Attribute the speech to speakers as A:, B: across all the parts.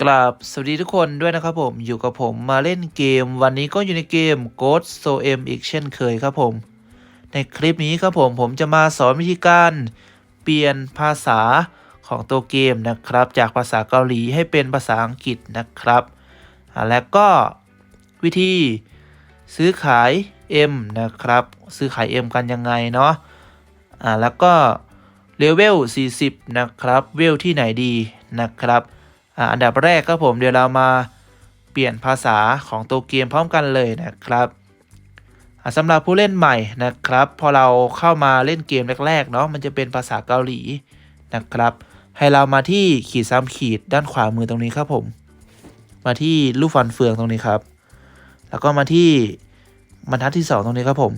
A: กราบสวัสดีทุกคนด้วยนะครับผมอยู่กับผมมาเล่นเกม วันนี้ก็อยู่ในเกม Ghost So M อีกเช่นเคยครับผม ในคลิปนี้ครับผมผมจะมาสอนวิธีการเปลี่ยนภาษาของตัวเกมนะครับ จากภาษาเกาหลีให้เป็นภาษาอังกฤษนะครับและก็วิธีซื้อขาย M นะครับ ซื้อขาย M กันยังไงเนาะอ่าแล้วก็เลเวล40 นะครับเวลที่ไหนดีนะครับ อันดับแรกครับผมเดี๋ยวเรามาเปลี่ยนภาษาของตัวเกมพร้อมกันเลยนะครับสำหรับผู้เล่นใหม่นะครับ พอเราเข้ามาเล่นเกมแรกๆเนาะมันจะเป็นภาษาเกาหลีนะครับ ให้เรามาที่ขีดซ้ำขีดด้านขวามือตรงนี้ครับผม มาที่รูปฟันเฟืองตรงนี้ครับ แล้วก็มาที่บรรทัดที่ 2 ตรงนี้ครับผม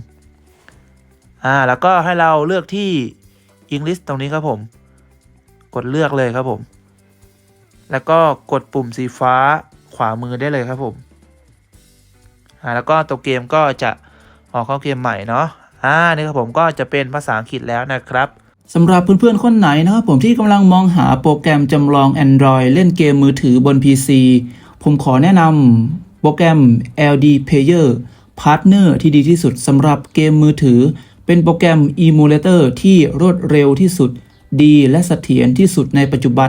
A: อ่าแล้วก็ให้เราเลือกที่ English ตรงนี้ครับผม กดเลือกเลยครับผม แล้วก็กดปุ่มสีฟ้าขวามือได้เลยครับผมอ่าแล้วก็ตัวเกมก็จะออกเข้าเกมใหม่เนาะอ่านี่ครับผมก็จะเป็นภาษาอังกฤษแล้วนะครับ
B: สำหรับเพื่อนๆ คนไหนนะครับผมที่กำลังมองหาโปรแกรมจำลอง Android เล่นเกมมือถือบน PC ผมขอแนะนำโปรแกรม LD Player Partner ที่ดีที่สุดสำหรับเกมมือถือ เป็นโปรแกรม Emulator ที่รวดเร็วที่สุด ดีและเสถียรที่สุดในปัจจุบัน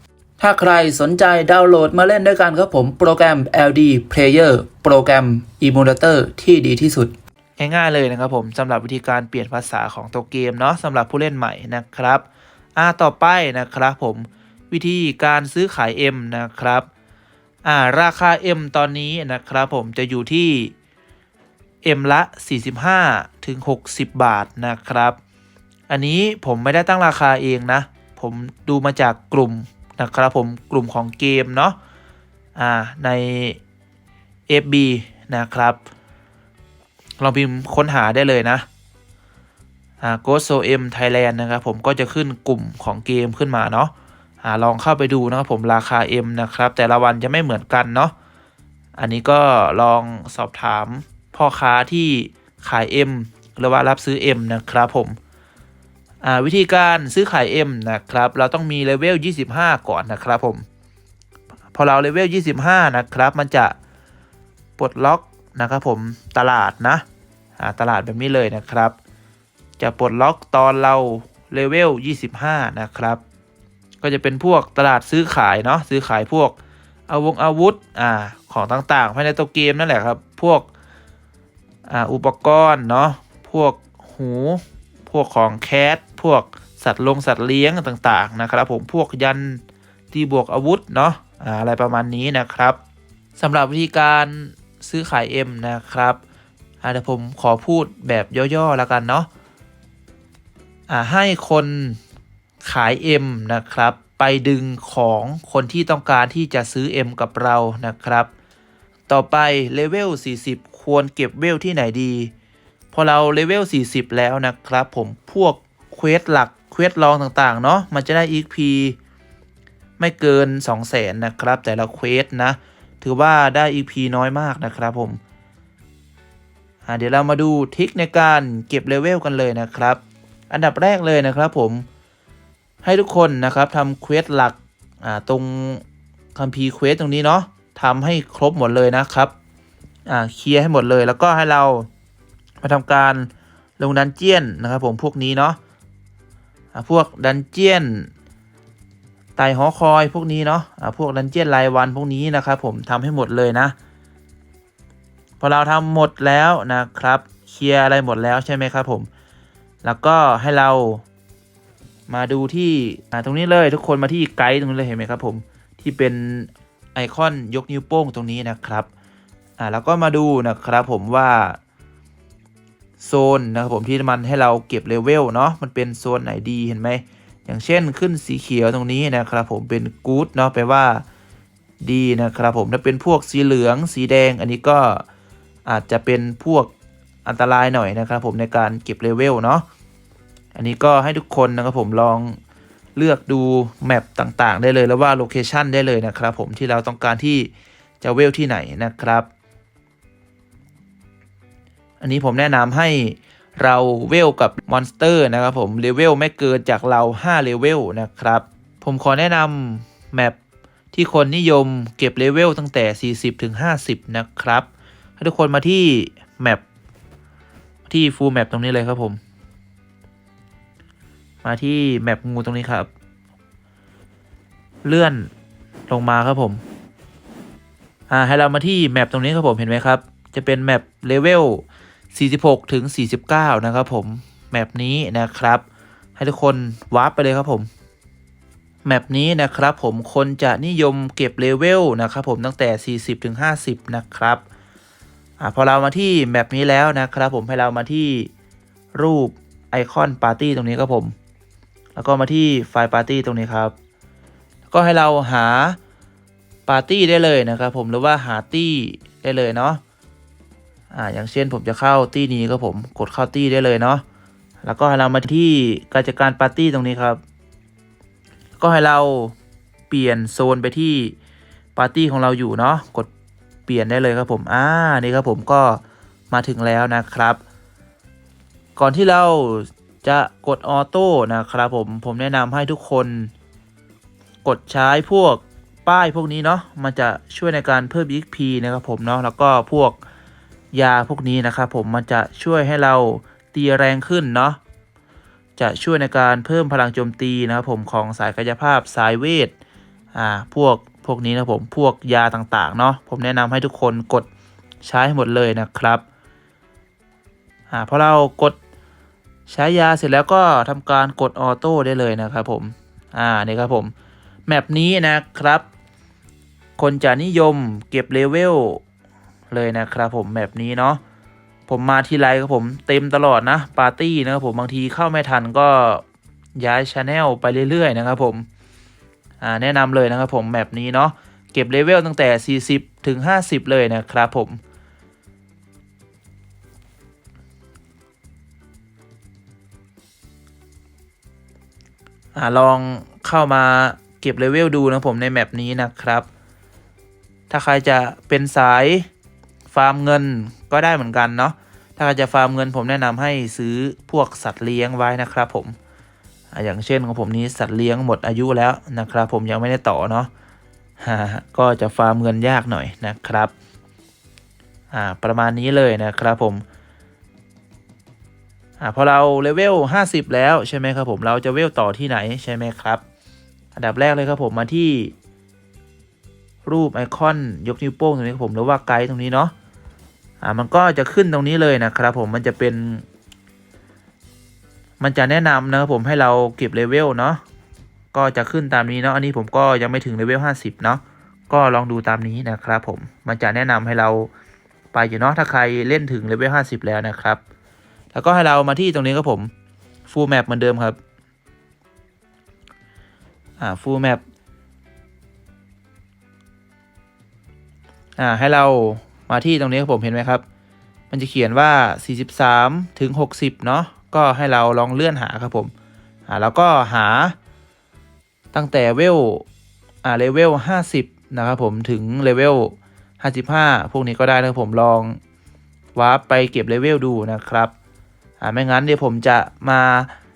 B: ถ้าใครสนใจดาวน์โหลดมาเล่นด้วยกันครับผมโปรแกรม LD Player โปรแกรม Emulator ที่ดีที่สุด
A: ง่ายๆเลยนะครับผมสำหรับวิธีการเปลี่ยนภาษาของตัวเกมเนาะสำหรับผู้เล่นใหม่นะครับอ่าต่อไปนะครับผมวิธีการซื้อขาย M นะครับอ่าราคา M ตอนนี้นะครับผมจะอยู่ที่ M ละ 45ถึง60 บาทนะครับ อันนี้ผมไม่ได้ตั้งราคาเองนะ ผมดูมาจากกลุ่ม นะครับผมกลุ่มของเกมเนาะอ่าใน FB นะครับลองพิมพ์ค้นหาได้เลยนะอ่า g o s o m Thailand นะครับผมก็จะขึ้นกลุ่มของเกมขึ้นมาเนาะอ่าลองเข้าไปดูนะครับผมราคา M นะครับ แต่ละวันจะไม่เหมือนกันเนาะอันนี้ก็ลองสอบถามพ่อค้าที่ขาย M หรือว่ารับซื้อ M นะครับผม วิธีการซื้อขาย M นะครับ เราต้องมีเลเวล 25 ก่อนนะครับผม พอเราเลเวล 25 นะครับ มันจะปลดล็อกนะครับผมตลาดนะตลาดแบบนี้เลยนะครับ จะปลดล็อกตอนเราเลเวล 25 นะครับ ก็จะเป็นพวกตลาดซื้อขายเนาะซื้อขายพวกอาวงอาวุธอ่าของต่างๆภายในตัวเกมนั่นแหละครับ พวกอ่าอุปกรณ์เนาะพวกหู พวกของแคสพวกสัตว์ลงสัตว์เลี้ยงต่างๆนะครับ ผมพวกยันที่บวกอาวุธเนาะอะไรประมาณนี้นะครับสำหรับวิธีการซื้อขาย M นะครับเดี๋ยวผมขอพูดแบบย่อๆแล้วกันเนาะให้คนขาย M นะครับ ไปดึงของคนที่ต้องการที่จะซื้อ M กับเรานะครับ ต่อไปเลเวล40 ควรเก็บเวลที่ไหนดี พอเราเลเวล 40 แล้วนะครับ ผมพวกเควสหลักเควสรองต่างๆ เนาะมันจะได้ EXP ไม่เกิน 200,000นะครับ แต่ละเควสนะ ถือว่าได้ EP น้อยมากนะครับผมอ่าเดี๋ยวเรามาดูทิคในการเก็บเลเวลกันเลยนะครับ อันดับแรกเลยนะครับผมให้ทุกคนนะครับทำเควสหลักอ่าตรงคัมภีร์เควสตรงนี้เนาะทำให้ครบหมดเลยนะครับอ่าเคลียร์ให้หมดเลยแล้วก็ให้เรา มาทำการลงดันเจียนนะครับ ผมพวกนี้เนาะพวกดันเจียนไต่หอคอยพวกนี้เนาะพวกดันเจียนรายวันพวกนี้นะครับ ผมทำให้หมดเลยนะ พอเราทำหมดแล้วนะครับ เคลียร์อะไรหมดแล้วใช่ไหมครับ ผม แล้วก็ให้เรามาดูที่ตรงนี้เลยทุกคนมาที่ไกด์ตรงนี้เลยเห็นไหมครับ ผมที่เป็นไอคอนยกนิ้วโป้งตรงนี้นะครับ อ่าแล้วก็มาดูนะครับผมว่า โซนนะครับผมที่มันให้เราเก็บเลเวลเนาะมันเป็นโซนไหนดีเห็นไหมอย่างเช่นขึ้นสีเขียวตรงนี้นะครับผมเป็นกู๊ดเนาะแปลว่าดีนะครับผมถ้าเป็นพวกสีเหลืองสีแดงอันนี้ก็อาจจะเป็นพวกอันตรายหน่อยนะครับผมในการเก็บเลเวลเนาะอันนี้ก็ให้ทุกคนนะครับผมลองเลือกดูแมปต่างๆ ได้เลยแล้วว่าโลเคชันได้เลยนะครับผมที่เราต้องการที่จะเวลที่ไหนนะครับ อันนี้ผมแนะนำให้เราเวลกับมอนสเตอร์นะครับผมเลเวลไม่เกินจากเรา5เลเวลนะครับ ผมขอแนะนำแมปที่คนนิยมเก็บเลเวลตั้งแต่ 40 ถึง 50 นะครับให้ทุกคนมาที่แมปที่ฟูลแมปตรงนี้เลยครับผม มาที่แมปงูตรงนี้ครับ เลื่อนลงมาครับผม อ่าให้เรามาที่แมปตรงนี้ครับผมเห็นไหมครับ จะเป็นแมปเลเวล 46 ถึง 49 นะครับผม แมปนี้นะครับ ให้ทุกคนวาร์ปไปเลยครับผม แมปนี้นะครับผมคนจะนิยมเก็บเลเวลนะครับผมตั้งแต่ 40 ถึง 50 นะครับอพอเรามาที่แมปนี้แล้วนะครับผมให้เรามาที่รูปไอคอนปาร์ตี้ตรงนี้ครับผม แล้วก็มาที่ไฟล์ปาร์ตี้ตรงนี้ครับ ก็ให้เราหาปาร์ตี้ได้เลยนะครับผมหรือว่าหาตี้ได้เลยเนาะ อ่าอย่างเช่นผมจะเข้าตี้นี้ครับผมกดเข้าตี้ได้เลยเนาะแล้วก็ให้เรามาที่การจัดการปาร์ตี้ตรงนี้ครับ ก็ให้เราเปลี่ยนโซนไปที่ปาร์ตี้ของเราอยู่เนาะกดเปลี่ยนได้เลยครับผมอ่านี่ครับผมก็มาถึงแล้วนะครับ ก่อนที่เราจะกดออโต้นะครับผมผมแนะนำให้ทุกคนกดใช้พวกป้ายพวกนี้เนาะมันจะช่วยในการเพิ่ม XP นะครับผมเนาะแล้วก็พวก ยาพวกนี้นะครับผมมันจะช่วยให้เราตีแรงขึ้นเนาะจะช่วยในการเพิ่มพลังโจมตีนะครับผมของสายกายภาพสายเวทอ่าพวกพวกนี้นะผมพวกยาต่างๆเนาะผมแนะนำให้ทุกคนกดใช้ให้หมดเลยนะครับอ่าพอเรากดใช้ยาเสร็จแล้วก็ทำการกดออโต้ได้เลยนะครับผมอ่านี่ครับผมแมปนี้นะครับ คนจะนิยมเก็บเลเวล เลยนะครับผมแบบนี้เนาะผมมาทีไรครับผมเต็มตลอดนะปาร์ตี้นะครับผมบางทีเข้าไม่ทันก็ย้ายชาแนลไปเรื่อยๆนะครับผมอ่าแนะนำเลยนะครับผมแบบนี้เนาะเก็บเลเวลตั้งแต่ 40 ถึง 50 เลยนะครับผม อ่าลองเข้ามาเก็บเลเวลดูนะผมในแมปนี้นะครับ ถ้าใครจะเป็นสาย ฟาร์มเงินก็ได้เหมือนกันเนาะถ้าใครจะฟาร์มเงินผมแนะนำให้ซื้อพวกสัตว์เลี้ยงไว้นะครับผมอย่างเช่นของผมนี้สัตว์เลี้ยงหมดอายุแล้วนะครับ ผมยังไม่ได้ต่อเนาะก็จะฟาร์มเงินยากหน่อยนะครับอ่าประมาณนี้เลยนะครับผมอ่าพอเราเลเวล 50 แล้วใช่ไหมครับผมเราจะเวลต่อที่ไหนใช่ไหมครับ อันดับแรกเลยครับผมมาที่รูปไอคอนยกนิ้วโป้งตรงนี้ครับผมหรือว่าไกด์ตรงนี้เนาะ อ่ามันก็จะขึ้นตรงนี้เลยนะครับผมมันจะเป็น มันจะแนะนำนะครับผมให้เราเก็บเลเวลเนาะก็จะขึ้นตามนี้เนาะอันนี้ผมก็ยังไม่ถึงเลเวล50 เนาะก็ลองดูตามนี้นะครับผมมันจะแนะนำให้เราไปอยู่เนาะถ้าใครเล่นถึงเลเวล50 แล้วนะครับ แล้วก็ให้เรามาที่ตรงนี้ครับผม full map เหมือนเดิมครับอ่า full map อ่าให้เรา มาที่ตรงนี้ครับผมเห็นไหมครับ มันจะเขียนว่า 43 ถึง 60 เนาะก็ให้เราลองเลื่อนหาครับผมอ่าแล้วก็หาตั้งแต่เวลอ่าเลเวล 50 นะครับผมถึงเลเวล 55 พวกนี้ก็ได้นะครับผมลองวาร์ปไปเก็บเลเวลดูนะครับอ่าไม่งั้นเดี๋ยวผมจะมา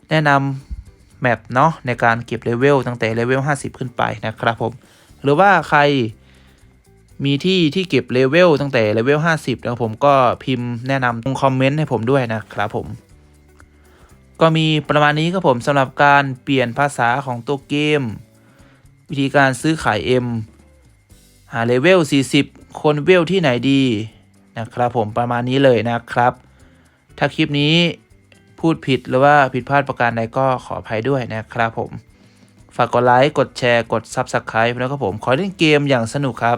A: แนะนำแมปเนาะในการเก็บเลเวลตั้งแต่เลเวล 50 ขึ้นไปนะครับผม หรือว่าใคร มีที่ที่เก็บเลเวลตั้งแต่เลเวล 50 นะครับผมก็พิมพ์แนะนำตรงคอมเมนต์ให้ผมด้วยนะครับผม ก็มีประมาณนี้ครับผมสำหรับการเปลี่ยนภาษาของตัวเกม วิธีการซื้อขาย M หาเลเวล 40 คนเวลที่ไหนดีนะครับผมประมาณนี้เลยนะครับ ถ้าคลิปนี้พูดผิดหรือว่าผิดพลาดประการใดก็ขออภัยด้วยนะครับผม ฝากกดไลค์ กดแชร์ กด Subscribe แล้วก็ผม ขอเล่นเกมอย่างสนุกครับ